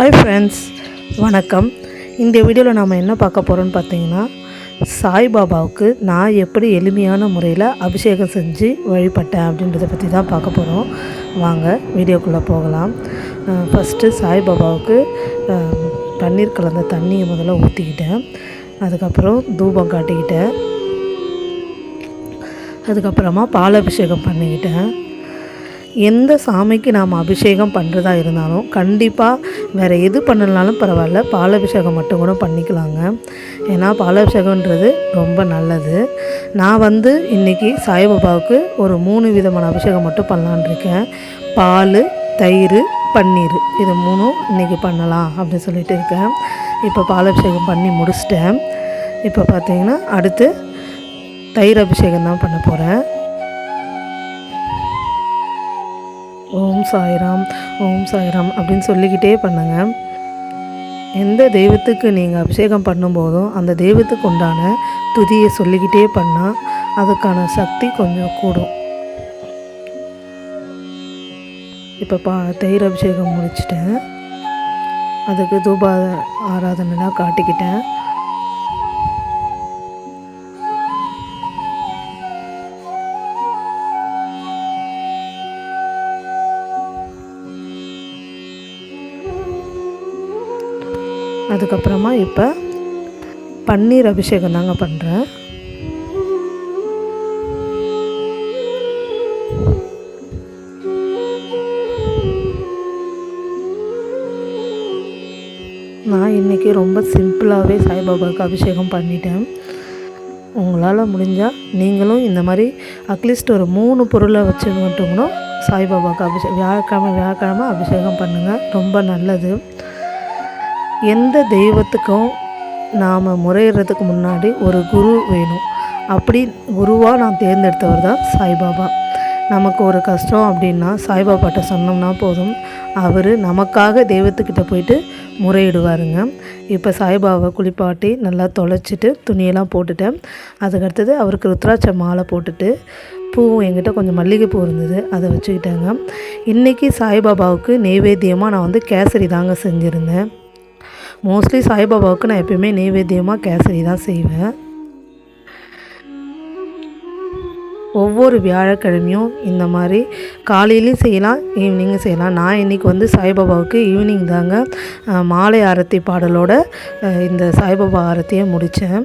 Hi friends வணக்கம். இந்த வீடியோவில் நாம் என்ன பார்க்க போகிறோம்னு பார்த்தீங்கன்னா சாய்பாபாவுக்கு நான் எப்படி எளிமையான முறையில் அபிஷேகம் செஞ்சு வழிபட்டேன் அப்படின்றத பற்றி தான் பார்க்க போகிறோம் வாங்க வீடியோக்குள்ளே போகலாம். ஃபஸ்ட்டு சாய்பாபாவுக்கு பன்னீர் கலந்த தண்ணியை முதல்ல ஊற்றிக்கிட்டேன் அதுக்கப்புறம் தூபம் காட்டிக்கிட்டேன். அதுக்கப்புறமா பால் அபிஷேகம் பண்ணிக்கிட்டேன். எந்த சாமிக்கு நாம் அபிஷேகம் பண்ணுறதா இருந்தாலும் கண்டிப்பாக வேறு எது பண்ணலனாலும் பரவாயில்ல. பாலபிஷேகம் மட்டும் கூட பண்ணிக்கலாங்க. ஏன்னா பாலாபிஷேகம்ன்றது ரொம்ப நல்லது. நான் வந்து இன்றைக்கி சாய்பாபாவுக்கு ஒரு மூணு விதமான அபிஷேகம் மட்டும் பண்ணலான்ருக்கேன் பால் தயிர் பன்னீர். இது மூணும் இன்றைக்கி பண்ணலாம் அப்படின்னு சொல்லிட்டு இருக்கேன். இப்போ பாலாபிஷேகம் பண்ணி முடிச்சிட்டேன். இப்போ பார்த்தீங்கன்னா அடுத்து தயிர் அபிஷேகம் தான் பண்ண போகிறேன் ஓம் சாய்ராம் ஓம் சாய்ராம் அப்படின்னு சொல்லிக்கிட்டே பண்ணுங்க. எந்த தெய்வத்துக்கு நீங்கள் அபிஷேகம் பண்ணும்போதும் அந்த தெய்வத்துக்கு உண்டான துதியை சொல்லிக்கிட்டே பண்ணால் அதுக்கான சக்தி கொஞ்சம் கூடும். இப்போ பா தயிர் அபிஷேகம் முடிச்சிட்டேன். அதுக்கு தூபா ஆராதனைலாம் காட்டிக்கிட்டேன். அதுக்கப்புறமா இப்போ பன்னீர் அபிஷேகம் தாங்க பண்ணுறேன். நான் இன்றைக்கி ரொம்ப சிம்பிளாகவே சாய்பாபாவுக்கு அபிஷேகம் பண்ணிட்டேன். உங்களால் முடிஞ்சால் நீங்களும் இந்த மாதிரி அட்லீஸ்ட் ஒரு மூணு பொருளை வச்சு மட்டும் கூட சாய்பாபாவுக்கு அபிஷேகம் வியாழக்கிழமை வியாழக்கிழமை அபிஷேகம் பண்ணுங்கள் ரொம்ப நல்லது. எந்த தெய்வத்துக்கும் நாம் முறையிடுறதுக்கு முன்னாடி ஒரு குரு வேணும். அப்படி குருவாக நான் தேர்ந்தெடுத்தவர் தான் சாய்பாபா. நமக்கு ஒரு கஷ்டம் அப்படின்னா சாய்பாபாட்ட சொன்னோம்னா போதும். அவர் நமக்காக தெய்வத்துக்கிட்ட போயிட்டு முறையிடுவாருங்க. இப்போ சாய்பாபாவை குளிப்பாட்டி நல்லா தொலைச்சிட்டு துணியெல்லாம் போட்டுட்டேன். அதுக்கடுத்தது அவருக்கு ருத்ராட்ச மாலை போட்டுட்டு பூவும் எங்கிட்ட கொஞ்சம் மல்லிகைப்பூ இருந்தது அதை வச்சுக்கிட்டேங்க. இன்றைக்கி சாய்பாபாவுக்கு நெய்வேத்தியமாக நான் வந்து கேசரி தாங்க செஞ்சுருந்தேன். மோஸ்ட்லி சாய்பாபாவுக்கு நான் எப்பயுமே நெய்வேத்தியமாக கேசரி தான் செய்வேன். ஒவ்வொரு வியாழக்கிழமையும் இந்த மாதிரி காலையிலையும் செய்யலாம் ஈவினிங்கும் செய்யலாம். நான் இன்றைக்கி வந்து சாய்பாபாவுக்கு ஈவினிங் தாங்க மாலை ஆரத்தி பாடலோட இந்த சாய்பாபா ஆரத்தியை முடித்தேன்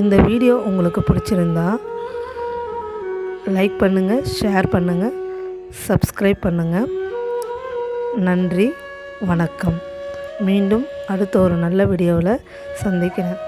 இந்த வீடியோ உங்களுக்கு பிடிச்சிருந்தா லைக் பண்ணுங்கள் ஷேர் பண்ணுங்கள் சப்ஸ்கிரைப் பண்ணுங்கள் நன்றி வணக்கம். மீண்டும் அடுத்த ஒரு நல்ல வீடியோவில் சந்திக்கிறேன்.